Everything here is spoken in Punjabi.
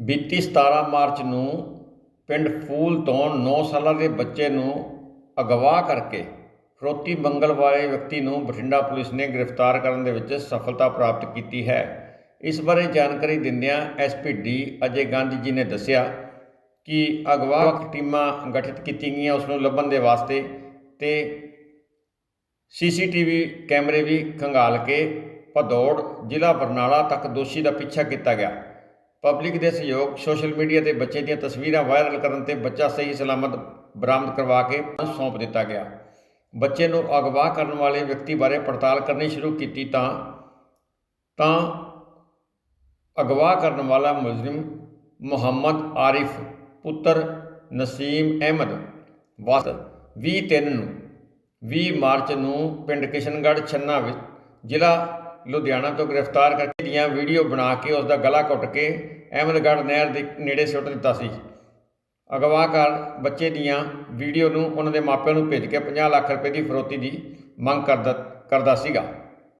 ਬੀਤੀ 17 ਮਾਰਚ ਨੂੰ ਪਿੰਡ ਫੂਲ ਤੋਂ 9 ਸਾਲਾਂ ਦੇ ਬੱਚੇ ਨੂੰ ਅਗਵਾ ਕਰਕੇ ਫਰੋਤੀ ਮੰਗਲ ਵਾਲੇ ਵਿਅਕਤੀ ਨੂੰ ਬਠਿੰਡਾ ਪੁਲਿਸ ਨੇ ਗ੍ਰਿਫਤਾਰ ਕਰਨ ਦੇ ਵਿੱਚ ਸਫਲਤਾ ਪ੍ਰਾਪਤ ਕੀਤੀ ਹੈ। ਇਸ ਬਾਰੇ ਜਾਣਕਾਰੀ ਦਿੰਦਿਆਂ ਐਸਪੀਡੀ ਅਜੇ ਗਾਂਧੀ ਜੀ ਨੇ ਦੱਸਿਆ ਕਿ ਅਗਵਾ ਟੀਮਾਂ ਗਠਿਤ ਕੀਤੀਆਂ ਗਈਆਂ ਉਸ ਨੂੰ ਲੱਭਣ ਦੇ ਵਾਸਤੇ ਤੇ ਸੀਸੀਟੀਵੀ ਕੈਮਰੇ ਵੀ ਖੰਗਾਲ ਕੇ ਭਦੌੜ ਜ਼ਿਲ੍ਹਾ ਬਰਨਾਲਾ ਤੱਕ ਦੋਸ਼ੀ ਦਾ ਪਿੱਛਾ ਕੀਤਾ ਗਿਆ। ਪਬਲਿਕ ਦੇ ਸਹਿਯੋਗ, ਸੋਸ਼ਲ ਮੀਡੀਆ ਤੇ ਬੱਚੇ ਦੀਆਂ ਤਸਵੀਰਾਂ ਵਾਇਰਲ ਕਰਨ ਤੇ ਬੱਚਾ ਸਹੀ ਸਲਾਮਤ ਬਰਾਮਦ ਕਰਵਾ ਕੇ ਸੌਂਪ ਦਿੱਤਾ ਗਿਆ। ਬੱਚੇ ਨੂੰ ਅਗਵਾ ਕਰਨ ਵਾਲੇ ਵਿਅਕਤੀ ਬਾਰੇ ਪੜਤਾਲ ਕਰਨੀ ਸ਼ੁਰੂ ਕੀਤੀ ਤਾਂ ਤਾਂ ਅਗਵਾ ਕਰਨ ਵਾਲਾ ਮੁਜ਼ਰਮ ਮੁਹੰਮਦ ਆਰਿਫ, ਪੁੱਤਰ ਨਸੀਮ ਅਹਿਮਦ ਵਾਸਤ 23 ਨੂੰ 20 ਮਾਰਚ ਨੂੰ ਪਿੰਡ ਕਿਸ਼ਨਗੜ੍ਹ, ਛੰਨਾ ਵਿੱਚ ਜ਼ਿਲ੍ਹਾ ਲੁਧਿਆਣਾ ਤੋਂ ਗ੍ਰਿਫਤਾਰ ਕਰਕੇ ਦੀਆਂ ਵੀਡੀਓ ਬਣਾ ਕੇ ਉਸ ਦਾ ਗਲਾ ਘੁੱਟ ਕੇ ਅਹਿਮਦਗੜ੍ਹ ਨਹਿਰ ਦੇ ਨੇੜੇ ਸੁੱਟ ਦਿੱਤਾ ਸੀ। ਅਗਵਾ ਕਰ ਬੱਚੇ ਦੀਆਂ ਵੀਡੀਓ ਨੂੰ ਉਹਨਾਂ ਦੇ ਮਾਪਿਆਂ ਨੂੰ ਭੇਜ ਕੇ 50 ਲੱਖ ਰੁਪਏ ਦੀ ਫਰੋਤੀ ਦੀ ਮੰਗ ਕਰਦਾ ਕਰਦਾ ਸੀਗਾ।